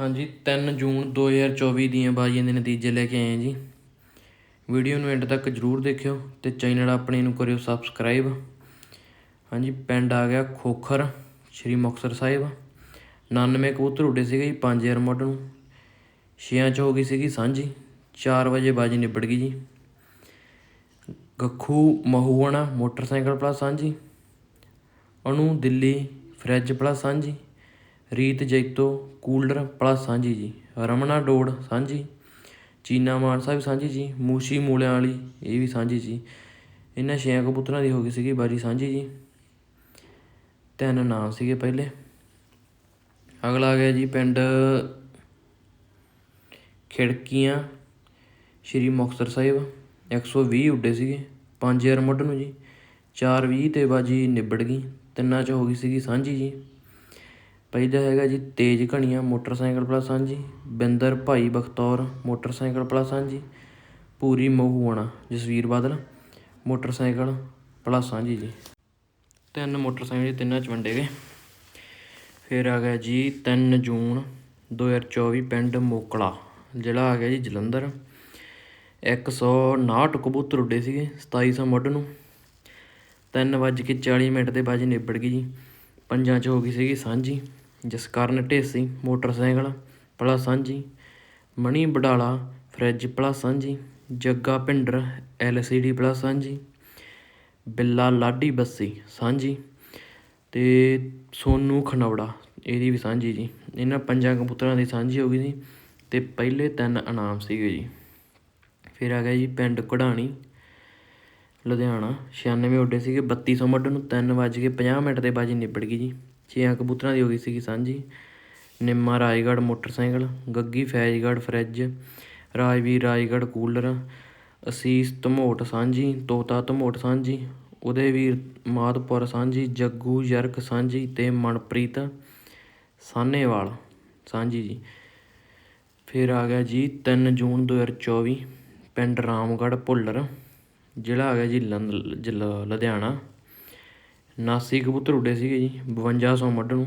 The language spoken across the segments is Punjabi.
ਹਾਂਜੀ 3 ਜੂਨ 2024 ਦੀਆਂ ਬਾਜ਼ੀਆਂ ਦੇ ਨਤੀਜੇ ਲੈ ਕੇ ਆਏ ਹਾਂ ਜੀ। ਵੀਡੀਓ ਨੂੰ ਐਂਡ ਤੱਕ ਜਰੂਰ ਦੇਖਿਓ ਤੇ ਚੈਨਲ ਆਪਣੇ ਨੂੰ ਕਰਿਓ ਸਬਸਕ੍ਰਾਈਬ ਹਾਂਜੀ, ਪਿੰਡ ਆ ਗਿਆ ਖੋਖਰ, ਸ਼੍ਰੀ ਮੁਕਤਸਰ ਸਾਹਿਬ। 99 ਕਬੂਤਰ ਉੱਡੇ ਸੀਗੇ ਜੀ 5000 ਮੁੱਢ ਨੂੰ। ਛਿਆਂ ਚ ਹੋ ਗਈ ਸੀਗੀ ਸਾਂਝੀ 4 ਵਜੇ ਬਾਜੀ ਨਿਬੜ ਗਈ ਜੀ। ਗੱਖੂ ਮਹੂਆਣਾ ਮੋਟਰਸਾਈਕਲ ਪਲੱਸ ਸਾਂਝੀ। ਅਣੂ, ਦਿੱਲੀ, ਫਰਿੱਜ ਪਲੱਸ ਸਾਂਝੀ। ਰੀਤ ਜੈਤੋ, ਕੂਲਰ ਪਲੱਸ ਸਾਂਝੀ ਜੀ। ਰਮਣਾ ਡੋੜ ਸਾਂਝੀ। ਚੀਨਾ ਮਾਨ ਸਾਹਿਬ ਸਾਂਝੀ ਜੀ। ਮੂਸ਼ੀ ਮੂਲਿਆਂ ਵਾਲੀ ਇਹ ਵੀ ਸਾਂਝੀ ਜੀ। ਇਹਨਾਂ ਛੇ ਕਬੂਤਰਾਂ ਦੀ ਹੋ ਗਈ ਸੀਗੀ ਬਾਜੀ ਸਾਂਝੀ ਜੀ। ਤਿੰਨ ਨਾਮ ਸੀਗੇ ਪਹਿਲੇ। ਅਗਲਾ ਆ ਗਿਆ ਜੀ ਪਿੰਡ ਖਿੜਕੀਆਂ, ਸ਼੍ਰੀ ਮੁਕਤਸਰ ਸਾਹਿਬ। 120 ਉੱਡੇ ਸੀਗੇ। 5000 ਮੁੱਢ ਨੂੰ ਜੀ। 420 ਤੇ ਬਾਜੀ ਨਿਬੜ ਗਈ। ਤਿੰਨਾਂ ਚ ਹੋ ਗਈ ਸੀਗੀ ਸਾਂਝੀ ਜੀ। ਪਹਿਲਾ ਹੈਗਾ ਜੀ ਤੇਜ ਘਣੀਆ ਮੋਟਰਸਾਈਕਲ ਪਲੱਸ ਸਾਂਝੀ ਬਿੰਦਰ ਭਾਈ ਬਖਤੌਰ ਮੋਟਰਸਾਈਕਲ ਪਲੱਸ ਸਾਂਝੀ ਪੂਰੀ ਮਹੂਆਣਾ ਜਸਵੀਰ ਬਾਦਲ ਮੋਟਰਸਾਈਕਲ ਪਲੱਸ ਸਾਂਝੀ ਜੀ। ਤਿੰਨ ਮੋਟਰਸਾਈਕਲ ਜੀ, ਤਿੰਨਾਂ ਚ ਵੰਡੇ ਗਏ। ਫਿਰ ਆ ਗਿਆ ਜੀ 3 ਜੂਨ 2024 ਪਿੰਡ ਮੋਕਲਾ, ਜ਼ਿਲ੍ਹਾ ਆ ਗਿਆ ਜੀ ਜਲੰਧਰ। 159 ਕਬੂਤਰ ਉੱਡੇ ਸੀਗੇ 2700 ਮੁੱਢ ਨੂੰ। 3:40 ਮਿੰਟ ਦੇ ਬਾਜੀ ਨਿਬੜ ਗਈ ਜੀ, ਪੰਜਾਂ 'ਚ ਹੋ ਗਈ ਸੀਗੀ ਸਾਂਝੀ। ਜਸਕਰਨ ਢੇਸੀ, ਮੋਟਰਸਾਈਕਲ, ਪਲੱਸ ਸਾਂਝੀ, ਮਣੀ ਬਡਾਲਾ ਫਰਿੱਜ ਪਲੱਸ ਸਾਂਝੀ, Jagga Bhindar L C D plus ਸਾਂਝੀ, ਬਿੱਲਾ ਲਾਡੀ ਬੱਸੀ ਸਾਂਝੀ ਤੇ ਸੋਨੂ ਖਨੌੜਾ, ਇਹਦੀ ਵੀ ਸਾਂਝੀ ਜੀ। ਇਹਨਾਂ ਪੰਜਾਂ ਕਬੂਤਰਾਂ ਦੀ ਸਾਂਝੀ ਹੋ ਗਈ ਸੀ ਤੇ ਪਹਿਲੇ ਤਿੰਨ ਇਨਾਮ ਸੀਗੇ ਜੀ। ਫਿਰ ਆ ਗਿਆ ਜੀ ਪਿੰਡ ਕਢਾਣੀ, ਲੁਧਿਆਣਾ 96 ਉੱਡੇ ਸੀਗੇ 3200 ਮੱਢ ਨੂੰ 3 ਵੱਜ ਕੇ 50 ਮਿੰਟ ਦੇ ਬਾਜੀ ਨਿਬੜ ਗਈ ਜੀ। ਛੇਆਂ ਕਬੂਤਰਾਂ ਦੀ ਹੋ ਗਈ ਸੀਗੀ ਸਾਂਝੀ। Nimma, Rajgarh, motorcycle, Gaggi, Faizgarh, fridge, Rajvir, Rajgarh, cooler, Asees, Dhamot ਸਾਂਝੀ, ਤੋਤਾ, ਧਮੋਟ ਸਾਂਝੀ, ਉਦੈਵੀਰ, ਮਾਧਪੁਰ ਸਾਂਝੀ, ਜੱਗੂ ਯਰਕ ਸਾਂਝੀ ਤੇ ਮਨਪ੍ਰੀਤ ਸਾਨੇਵਾਲ ਸਾਂਝੀ ਜੀ। ਫਿਰ ਆ ਗਿਆ ਜੀ 3 ਜੂਨ 2024 ਪਿੰਡ ਰਾਮਗੜ੍ਹ, ਭੁੱਲਰ, ਜ਼ਿਲ੍ਹਾ ਆ ਗਿਆ ਜੀ ਲੰਦ- ਲੁਧਿਆਣਾ। 79 ਕਬੂਤਰ ਉੱਡੇ ਸੀਗੇ ਜੀ 5200 ਮੱਢ ਨੂੰ।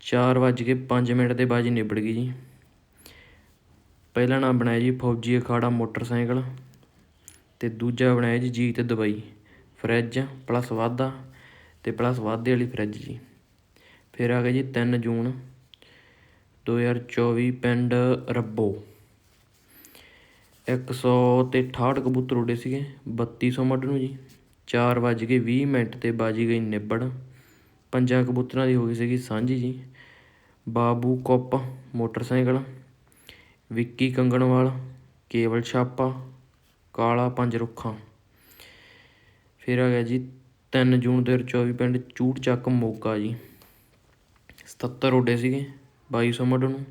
4 ਵੱਜ ਕੇ 5 ਮਿੰਟ ਦੇ ਬਾਜੀ ਨਿਬੜ ਗਈ ਜੀ। ਪਹਿਲਾ ਨਾਮ ਬਣਾਇਆ ਜੀ ਫੌਜੀ ਅਖਾੜਾ ਮੋਟਰਸਾਈਕਲ ਤੇ ਦੂਜਾ ਬਣਾਇਆ ਜੀ ਜੀਤ ਦੁਬਈ। ਫਰਿੱਜ ਪਲੱਸ ਵਾਧਾ ਤੇ ਪਲੱਸ ਵਾਧੇ ਵਾਲੀ ਫਰਿੱਜ ਜੀ। ਫਿਰ ਆ ਗਿਆ ਜੀ 3 ਜੂਨ 2024 ਪਿੰਡ ਰੱਬੋ। 100 ਤੇ 68 ਕਬੂਤਰ ਉੱਡੇ ਸੀਗੇ 3200 ਮੱਢ ਨੂੰ ਜੀ। ਚਾਰ ਵੱਜ ਕੇ ਵੀਹ ਮਿੰਟ ਤੇ ਬਾਜੀ ਗਈ ਨਿਬੜ। ਪੰਜਾਂ ਕਬੂਤਰਾਂ ਦੀ ਹੋ ਗਈ ਸੀਗੀ ਸਾਂਝੀ ਜੀ। ਬਾਬੂ ਕੁੱਪ, ਮੋਟਰਸਾਈਕਲ, ਵਿੱਕੀ ਕੰਗਣਵਾਲ, ਕੇਵਲ ਛਾਪਾ, ਕਾਲਾ ਪੰਜ ਰੁੱਖਾਂ। ਫਿਰ ਆ ਗਿਆ ਜੀ 3 ਜੂਨ 2024 ਪਿੰਡ ਚੂੜ ਚੱਕ ਮੋਗਾ ਜੀ। 77 ਉੱਡੇ ਸੀਗੇ 2200 ਮੁੱਢ ਨੂੰ।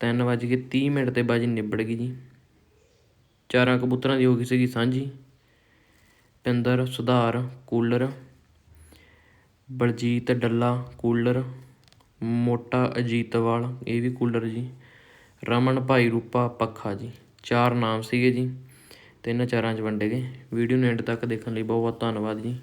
3 ਵੱਜ ਕੇ 30 ਮਿੰਟ ਤੇ ਬਾਜੀ ਨਿਬੜ ਗਈ ਜੀ। ਚਾਰਾਂ ਕਬੂਤਰਾਂ ਦੀ ਹੋ ਗਈ ਸੀਗੀ ਸਾਂਝੀ। ਪਿੰਦਰ ਸੁਧਾਰ, ਕੂਲਰ, ਬਲਜੀਤ ਡੱਲਾ, ਕੂਲਰ, ਮੋਟਾ ਅਜੀਤਵਾਲ, ਇਹ ਵੀ ਕੂਲਰ ਜੀ, ਰਮਨ ਭਾਈ ਰੂਪਾ ਪੱਖਾ ਜੀ, ਚਾਰ ਨਾਮ ਸੀਗੇ ਜੀ ਤੇ ਚਾਰਾਂ 'ਚ ਵੰਡੇ ਗਏ। ਵੀਡੀਓ ਨੂੰ ਐਂਡ ਤੱਕ ਦੇਖਣ ਲਈ ਬਹੁਤ ਬਹੁਤ ਧੰਨਵਾਦ ਜੀ।